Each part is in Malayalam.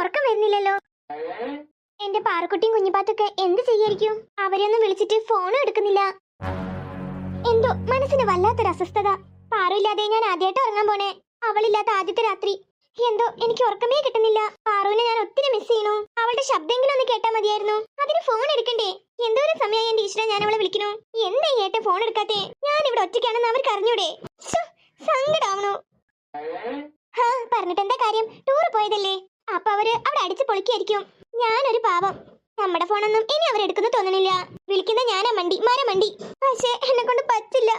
ഉറക്കം വരുന്നില്ലല്ലോ. എന്റെ പാറക്കുട്ടിയും കുഞ്ഞിപ്പാത്തൊക്കെ എന്ത് ചെയ്യായിരിക്കും? അവരെയൊന്നും വിളിച്ചിട്ട് ഫോണും എടുക്കുന്നില്ല. എന്തോ മനസ്സിന് വല്ലാത്തൊരു അസ്വസ്ഥത. പാറുമില്ലാതെ ഞാൻ ആദ്യമായിട്ട് ഉറങ്ങാൻ പോണേ. അവളില്ലാത്ത ആദ്യത്തെ രാത്രി. എന്തോ എനിക്ക് ഉറക്കമേ കിട്ടുന്നില്ല. പാറുവിനെ ഞാൻ ഒത്തിരി മിസ് ചെയ്യുന്നു. അവളുടെ ശബ്ദമെങ്കിലും ഒന്ന് കേട്ടാ മതിയായിരുന്നു. അതിന് ഫോൺ എടുക്കണ്ടേ? എന്തോരം സമയമായി എന്റെ ഈശ്വരൻ ഞാൻ അവളെ വിളിക്കണു എന്താ ഏട്ടെ ഏട്ടൻ ഫോൺ എടുക്കാത്തെ? ഞാൻ ഇവിടെ ഒറ്റയ്ക്കാണെന്ന് അവർക്ക് അറിഞ്ഞൂടെ? സങ്കടാവണു ഹാ പറഞ്ഞിട്ട് എന്താ കാര്യം? ടൂർ പോയതല്ലേ? അപ്പൊ അവർ അവിടെ അടിച്ചു പൊളിക്കായിരിക്കും. ഞാനൊരു പാവം. നമ്മുടെ ഫോണൊന്നും ഇനി അവരെടുക്കുന്നു തോന്നണില്ല. വിളിക്കുന്ന ഞാനാ മണ്ടി മര മണ്ടി. പക്ഷേ എന്നെ കൊണ്ട് പറ്റില്ല.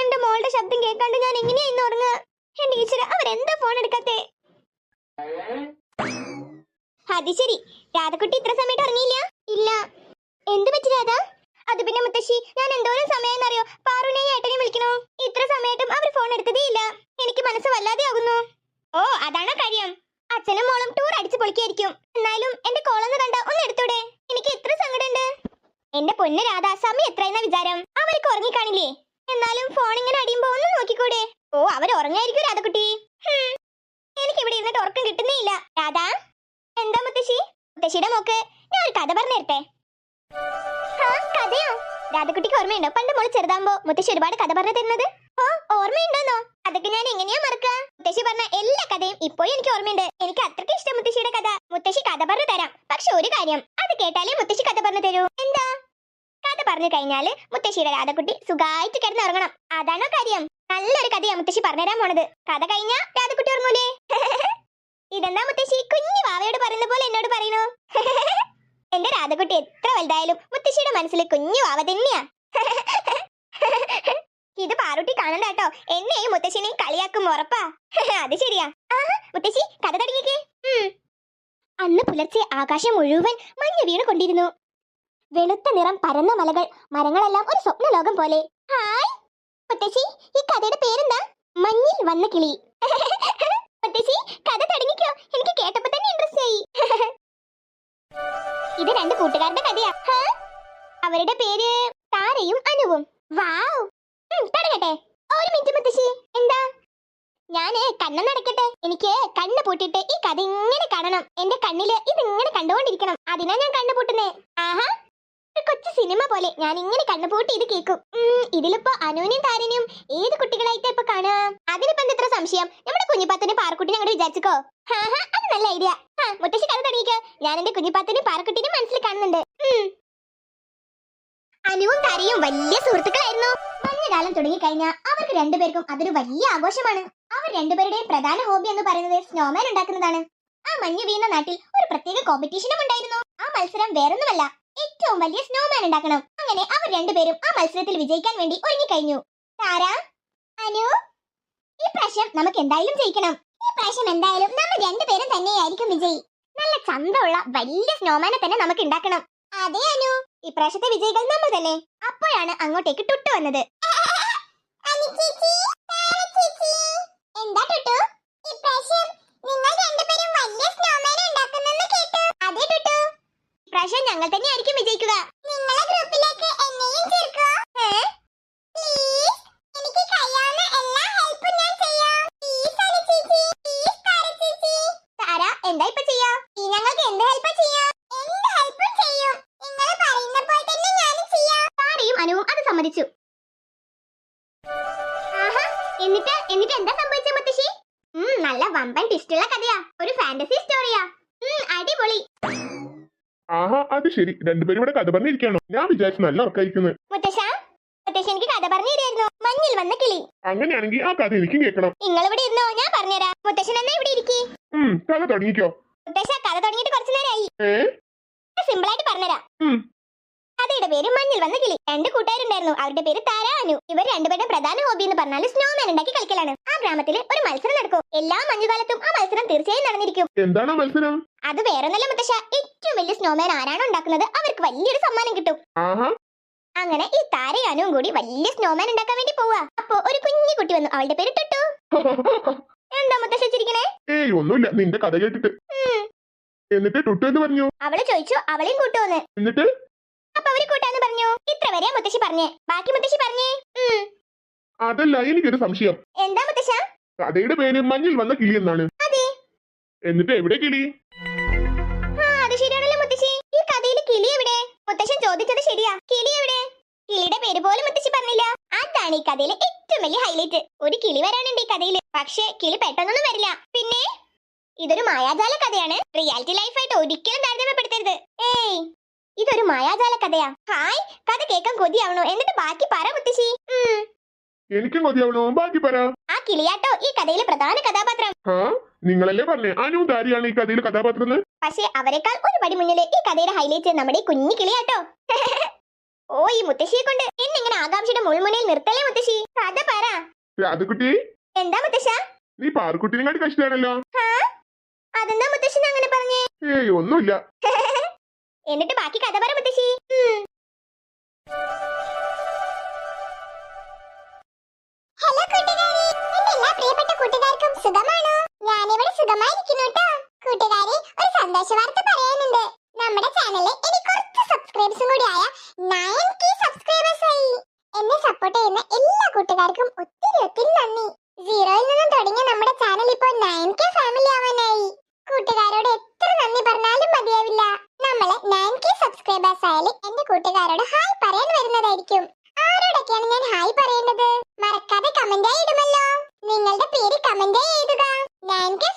എന്റെ മോളുടെ ശബ്ദം കേൾക്കാണ്ട് ഞാൻ എങ്ങനെയാ ഇന്ന് ഉറങ്ങുക? എന്റെ ഈശ്വര അവരെന്താ ഫോൺ എടുക്കാത്തെ? അത് ശരി. രാധക്കുട്ടി ഇത്ര സമയത്ത് ഉറങ്ങിയില്ല? ഇല്ല. എന്ത് പറ്റി രാധ? അത് പിന്നെ മുത്തശ്ശി ഞാൻ എന്തോരം സമയം പാറുനെ ഏട്ടനെ വിളിക്കണോ? ഇത്ര സമയത്തും അവർ ഫോൺ എടുത്തതേ ഇല്ല എനിക്ക് മനസ്സ് വല്ലാതെ ആകുന്നു ഓ അതാണോ കാര്യം? അച്ഛനും മോളും ടൂർ അടിച്ചു പൊളിക്കായിരിക്കും. എന്നാലും എന്റെ കോളൊന്ന് കണ്ട? ഒന്ന് എടുത്തൂടെ എനിക്ക് എത്ര സങ്കടമുണ്ട്. എന്റെ പൊന്ന് രാധ സമയം എത്രയെന്ന വിചാരം? അവർക്ക് ഉറങ്ങിക്കാണില്ലേ? എന്നാലും ഫോൺ ഇങ്ങനെ അടിയുമ്പോ ഒന്ന് നോക്കിക്കൂടെ? ഓ അവർ ഉറങ്ങായിരിക്കും രാധക്കുട്ടി എനിക്ക് ഇവിടെ ഇരുന്നിട്ട് ഉറക്കം കിട്ടുന്നേ ഇല്ല രാധ? എന്താ മുത്തശ്ശി? മുത്തശ്ശിയുടെ മോക്ക് ഞാൻ ഒരു കഥ പറഞ്ഞു തരട്ടെ? കഥയോ? രാധക്കുട്ടിക്ക് ഓർമ്മയുണ്ടോ? പണ്ട് മോൾ ചെറുതാകുമ്പോ മുത്തശ്ശി ഒരുപാട് കഥ പറഞ്ഞു തരുന്നത്? ഓ ഓർമ്മയുണ്ടോന്നോ? അതൊക്കെ ഞാൻ എങ്ങനെയാ മറക്കുക? മുത്തശ്ശി പറഞ്ഞ എല്ലാ കഥയും ഇപ്പോഴും എനിക്ക് ഓർമ്മയുണ്ട്. എനിക്ക് അത്രയ്ക്ക് ഇഷ്ടം മുത്തശ്ശിയുടെ കഥ. മുത്തശ്ശി കഥ പറഞ്ഞു തരാം. പക്ഷെ ഒരു കാര്യം അത് കേട്ടാലേ മുത്തശ്ശി കഥ പറഞ്ഞു തരൂ. എന്താ? കഥ പറഞ്ഞു കഴിഞ്ഞാൽ മുത്തശ്ശിയുടെ രാധക്കുട്ടി സുഖമായിട്ട് കിടന്ന് ഉറങ്ങണം അതാണോ കാര്യം. നല്ലൊരു കഥയാ മുത്തശ്ശി പറഞ്ഞുതരാൻ പോണത്. കഥ കഴിഞ്ഞാ രാധക്കുട്ടി ഉറങ്ങൂലേ? ഇതെന്താ മുത്തശ്ശി? കുഞ്ഞു വാവയോട് പറയുന്ന പോലെ എന്നോട് പറയുന്നു. എന്റെ രാധക്കുട്ടി എത്ര വലുതായാലും മുത്തശ്ശിയുടെ മനസ്സിൽ കുഞ്ഞു വാവ തന്നെയാ. ഇത് പാറുട്ടി കാണണ്ട കേട്ടോ. എന്നെയും മുത്തശ്ശിനെയും കളിയാക്കും ഉറപ്പാ. അത് ശരിയാ. ആ മുത്തശ്ശി കഥ തുടങ്ങിക്കേ. അന്ന് പുലർച്ചെ ആകാശം മുഴുവൻ മഞ്ഞ് വീണ് കൊണ്ടിരുന്നു വെളുത്ത നിറം പരന്ന മലകൾ മരങ്ങളെല്ലാം ഒരു സ്വപ്ന ലോകം പോലെ. ഹായ്. മുത്തശ്ശി ഈ കഥയുടെ പേരെന്താ? മഞ്ഞിൽ വന്ന കിളി. മുത്തശ്ശി കഥ തുടങ്ങിക്കോ. എനിക്ക് കേട്ടപ്പോ തന്നെ ഇൻട്രസ്റ്റ് ആയി. ഇത് രണ്ട് കൂട്ടുകാരുടെ കഥയാ? അവരുടെ പേര് താരയും അനുവും. വാവ് ഉം, തുടങ്ങട്ടെ ഒരു മിനിറ്റ് മുത്തശ്ശി. എന്താ? ഞാൻ കണ്ണെന്ന് നടക്കട്ടെ. എനിക്ക് കണ്ണ് പൂട്ടിട്ട് ഈ കഥ ഇങ്ങനെ കാണണം. എന്റെ കണ്ണിൽ ഇത് ഇങ്ങനെ കണ്ടുകൊണ്ടിരിക്കണം. അതിനാ ഞാൻ കണ്ണ് പൂട്ടുന്നേ. ആഹാ. കൊച്ചു സിനിമ പോലെ ഞാൻ ഇങ്ങനെ കണ്ണു പൂട്ടി ഇത് കേൾക്കും. ഇതിലിപ്പോ അനുവിനെയും താരനെയും ഏത് കുട്ടികളായിട്ട് ഇപ്പൊ കാണുക? അതിനിപ്പോ എന്താ സംശയം? നമ്മുടെ കുഞ്ഞിപ്പാത്തനെ പാറക്കുട്ടിനെ അങ്ങോട്ട് വിചാരിച്ചോ അത് നല്ല ഐഡിയ. മുത്തശ്ശി കഥ തുടങ്ങിക്കോ. ഞാൻ എന്റെ കുഞ്ഞിപ്പാത്തനെ പാറക്കുട്ടിനെ ഉം. അനുവും കരയും വലിയ സുഹൃത്തുക്കളായിരുന്നു. മഞ്ഞുകാലം തുടങ്ങിക്കഴിഞ്ഞാൽ അവർക്ക് രണ്ടുപേർക്കും അതൊരു വലിയ ആഘോഷമാണ്. അവർ രണ്ടുപേരുടെയും പ്രധാന ഹോബി എന്ന് പറയുന്നത് സ്നോമാൻ ഉണ്ടാക്കുന്നതാണ്. ആ മഞ്ഞു വീണ നാട്ടിൽ ഒരു പ്രത്യേക കോമ്പറ്റീഷനും ഉണ്ടായിരുന്നു. ആ മത്സരം വേറൊന്നുമല്ല ഏറ്റവും വലിയ സ്നോമാൻ ഉണ്ടാക്കണം. അങ്ങനെ അവർ രണ്ടുപേരും ആ മത്സരത്തിൽ വിജയിക്കാൻ വേണ്ടി ഒരുങ്ങിക്കഴിഞ്ഞു. താര? അനു? ഈ പ്രാവശ്യം നമുക്ക് എന്തായാലും ജയിക്കണം. ഈ പ്രാവശ്യം എന്തായാലും നമ്മൾ രണ്ടുപേരും തന്നെയായിരിക്കും വിജയി. നല്ല ചന്തമുള്ള വലിയ സ്നോമാനെ തന്നെ നമുക്ക് ഉണ്ടാക്കണം. അതെ അനു. ഇപ്രാവശ്യത്തെ വിജയികൾ നമ്മൾ തന്നെ. അപ്പോഴാണ് അങ്ങോട്ടേക്ക് ടുട്ടു വന്നത്. എന്താ ഇപ്രാവശ്യം നിങ്ങൾ രണ്ടുപേരും വലിയ സ്നോമാൻ കേട്ടു. ഞങ്ങൾ തന്നെയായിരിക്കും വിജയിക്കുക. നിങ്ങളെ ഗ്രൂപ്പിലേക്ക് ചേർക്കോ. പ്ലീസ് എനിക്ക് എന്നിട്ട് എന്നിട്ട് എന്താ സംഭവിച്ച മുത്തശ്ശി? നല്ല വമ്പൻ ടിസ്റ്റുള്ള കഥയാ. ഒരു ഫാന്റസി സ്റ്റോറിയാ അടിപൊളി. ആഹാ അത് ശരി. രണ്ടുപേരും ഇവിടെ കഥ പറഞ്ഞിരിക്കണോ? ഞാൻ വിചാരിച്ചു നല്ല ഉറക്കായിരിക്കുന്നു. മുത്തശ്ശ മുത്തശ്ശി എനിക്ക് കഥ പറഞ്ഞു തരായിരുന്നു മഞ്ഞിൽ വന്ന കിളി. അങ്ങനെയാണെങ്കിൽ ആ കഥ എനിക്കും കേൾക്കണം. നിങ്ങൾ ഇവിടെ ഇരുന്നോ? ഞാൻ പറഞ്ഞുതരാം. മുത്തശ്ശൻ എന്നാ ഇവിടെ ഇരിക്കി? കഥ തുടങ്ങിക്കോ. മുത്തശ്ശ കഥ തുടങ്ങിയിട്ട് കുറച്ചു നേരമായി സിമ്പിൾ ആയിട്ട് പറഞ്ഞുതരാം. കഥയുടെ പേര് മഞ്ഞിൽ വന്ന കിളി. രണ്ട് കൂട്ടുകാരുണ്ടായിരുന്നു. അവരുടെ പേര് താര അനു. ഇവർ രണ്ടുപേരുടെ പ്രധാന ഹോബി എന്ന് പറഞ്ഞാൽ സ്നോമാൻ ഉണ്ടാക്കി കളിക്കലാണ്. ആ ഗ്രാമത്തിൽ ഒരു മത്സരം നടക്കും. എല്ലാ മഞ്ഞുകാലത്തും ആ മത്സരം തീർച്ചയായും നടന്നിരിക്കും. എന്താണ് മത്സരം? അത് വേറൊന്നല്ല മുത്തശ്ശ. ഏറ്റവും വലിയ സ്നോമാൻ ആരാണ് ഉണ്ടാക്കുന്നത് അവർക്ക് വലിയൊരു സമ്മാനം കിട്ടും. അങ്ങനെ ഈ താരയാനും കൂടി വലിയ സ്നോമാൻ ഉണ്ടാക്കാൻ വേണ്ടി പോവാ അപ്പോ ഒരു കുഞ്ഞു കുട്ടി വന്നു. അവളുടെ പേര് ടുട്ടു. എന്താ മുത്തശ്ശിരിക്കണേ ഏയ് ഒന്നുമില്ല. നിന്റെ കഥ കേട്ടിട്ട്. എന്നിട്ട് ടുട്ടു എന്ന് പറഞ്ഞു? അവൾ ചോദിച്ചു. അവളെയും കൂട്ടുവന്ന്. എന്നിട്ട്? അപ്പൊ അവർ കൂട്ടാന്ന് പറഞ്ഞു. ഇത്ര വരെ മുത്തശ്ശി പറഞ്ഞേ. ബാക്കി മുത്തശ്ശി പറഞ്ഞേ? ഉം. അതല്ല എനിക്കൊരു സംശയം. എന്താ മുത്തശ്ശ? കഥയുടെ പേര് മഞ്ഞിൽ വന്ന കിളി എന്നാണ്. അതെ. എന്നിട്ട് എവിടെ കിളി? കിളി എവിടെ? മുത്തശ്ശൻ ചോദിച്ചത് ശരിയാ. കിളി എവിടെ? കിളിയുടെ പേര് പോലും മുത്തശ്ശി പറഞ്ഞില്ല. അതാണ് ഈ കഥയിലെ ഏറ്റവും വലിയ ഹൈലൈറ്റ് ഒരു കിളി വരാനുണ്ട് ഈ കഥയിൽ പക്ഷേ കിളി പെട്ടെന്നൊന്നും വരില്ല. പിന്നെ ഇതൊരു മായാജാല കഥയാണ്. റിയാലിറ്റി ലൈഫായിട്ട് ഒരിക്കലും താരതമ്യപ്പെടുത്തി ഇതൊരു മായാജാല കഥയാ. ഹായ് കഥ കേൾക്കാൻ കൊതിയാവണോ? എന്നിട്ട് ബാക്കി പറ മുത്തശ്ശി. എനിക്ക് കൊതിയാവണോ? ബാക്കി പറ. ആ കിളിയാട്ടോ ഈ കഥയിലെ പ്രധാന കഥാപാത്രം. നിങ്ങളല്ലേ പറഞ്ഞേ? അനു ദാരിയാണ് ഈ കഥയിലെ കഥാപാത്രം എന്ന്? പക്ഷേ അവരെക്കാൾ ഒരു പടി മുന്നിലെ ഈ കഥയുടെ ഹൈലൈറ്റ് നമ്മുടെ കുഞ്ഞു കിളിയാട്ടോ. ഓ ഈ മുത്തശ്ശിയെ കൊണ്ട് എന്നിങ്ങനെ ആകാംക്ഷയുടെ മുൾമുനയിൽ നിർത്തല്ലേ മുത്തശ്ശി? കഥ പറ. രാധക്കുട്ടി? എന്താ മുത്തശ്ശ? നീ പാറുക്കുട്ടിനെ കാട്ടി കഷ്ടാണല്ലോ അതെന്താ മുത്തശ്ശൻ അങ്ങനെ പറഞ്ഞേ? ഏയ് ഒന്നുമില്ല. എന്നിട്ട് ബാക്കി കഥ പറ മുത്തശ്ശി. ഹലോ കൂട്ടുകാരെ. എന്റെ എല്ലാ പ്രിയപ്പെട്ട കൂട്ടുകാർക്കും സുഖമാണോ? ഞാനിവിടെ സുഖമായിരിക്കുന്നു കേട്ടോ. കൂട്ടുകാരെ ഒരു സന്തോഷ വാർത്ത പറയാനുണ്ട്. നമ്മുടെ ചാനലിൽ ഇനി കുറച്ച് സബ്സ്ക്രൈബേഴ്സും കൂടി ആയ നയൻ കെ സബ്സ്ക്രൈബേഴ്സ് ആയി. എന്നെ സപ്പോർട്ട് ചെയ്യുന്ന എല്ലാ കൂട്ടുകാർക്കും ഒത്തിരി ഒത്തിരി നന്ദി. സീറോയിൽ നിന്നും തുടങ്ങിയ നമ്മുടെ ചാനൽ ഇപ്പോൾ നയൻ കെ ഫാമിലി ആവാനായി. കൂട്ടുകാരോട് എത്ര നന്ദി പറഞ്ഞാലും മതിയാവില്ല. നമ്മൾ നയൻ കെ സബ്സ്ക്രൈബേഴ്സ് ആയാലും എന്റെ കൂട്ടുകാരോട് ഹായ് പറയാൻ വരുന്നതായിരിക്കും. ആരോടൊക്കെയാണ് ഞാൻ ഹായ് പറയേണ്ടത്? മറക്കാതെ കമന്റ് ആയി ഇടുമല്ലോ. നിങ്ങളുടെ പേര് കമന്റ് ആയി എഴുതുക. നയൻ കെ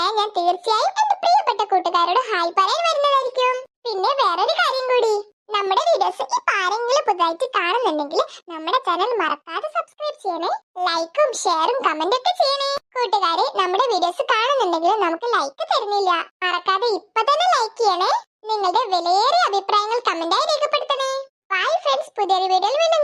ആയ ഞാൻ തീർച്ചയായും എന്റെ പ്രിയപ്പെട്ട കൂട്ടുകാരോട് ഹായ് പറയാൻ വരുന്നതായിരിക്കും. പിന്നെ വേറൊരു കാര്യം കൂടി. നമ്മുടെ വീഡിയോസ് ഈ ആരെങ്കിലും പുതുതായിട്ട് കാണുന്നുണ്ടെങ്കിൽ നമ്മുടെ ചാനൽ മറക്കാതെ സബ്സ്ക്രൈബ് ചെയ്യണേ. ലൈക്കും ഷെയറും കമന്റ് ഒക്കെ ചെയ്യണേ. കൂട്ടുകാരെ നമ്മുടെ വീഡിയോസ് കാണുന്നുണ്ടെങ്കിൽ നമുക്ക് ലൈക്ക് തരുന്നില്ല. മറക്കാതെ ഇപ്പൊ തന്നെ ലൈക്ക് ചെയ്യണേ. നിങ്ങളുടെ വിലയേറിയ അഭിപ്രായങ്ങൾ കമന്റായി രേഖപ്പെടുത്തണേ. ബൈ ഫ്രണ്ട്സ് പുതിയൊരു വീഡിയോയിൽ വീണ്ടും